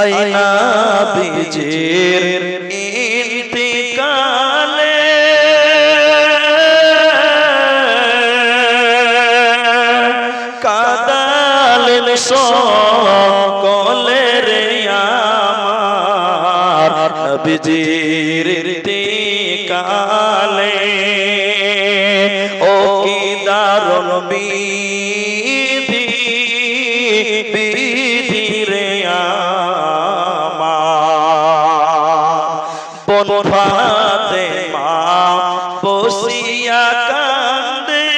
আইনা বিজের ইন্তিকালে। কাদালেন সকলে রে আমার নবীজির ইন্তিকালে। ও কি দারুণ বিধি বন ফাতে মা বসিয়া কান্দে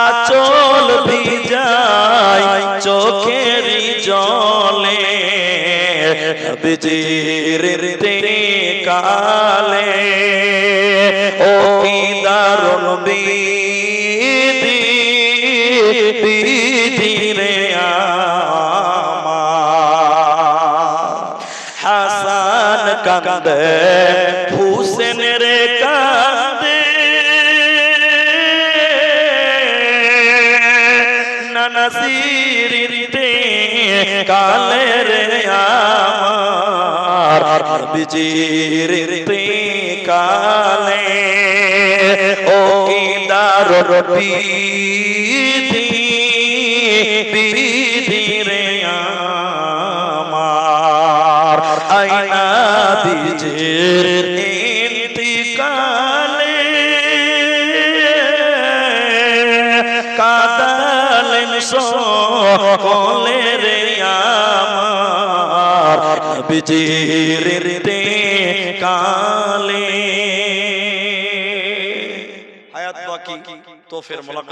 আচল ভিজাই চোখের জলে বিজির তেরে কালে। ও দারুণ বিধি বিধি কান্দে হুসেন রে কান্দে নানাসিরিতে কালে রে আমার বিজির কালে। ও কি দারুণ আইনা দিজের ইন্তিকালে কাদালেন সকলে রে আমার বিজির কালে হায়াত বাকি তো ফের মোলাকাত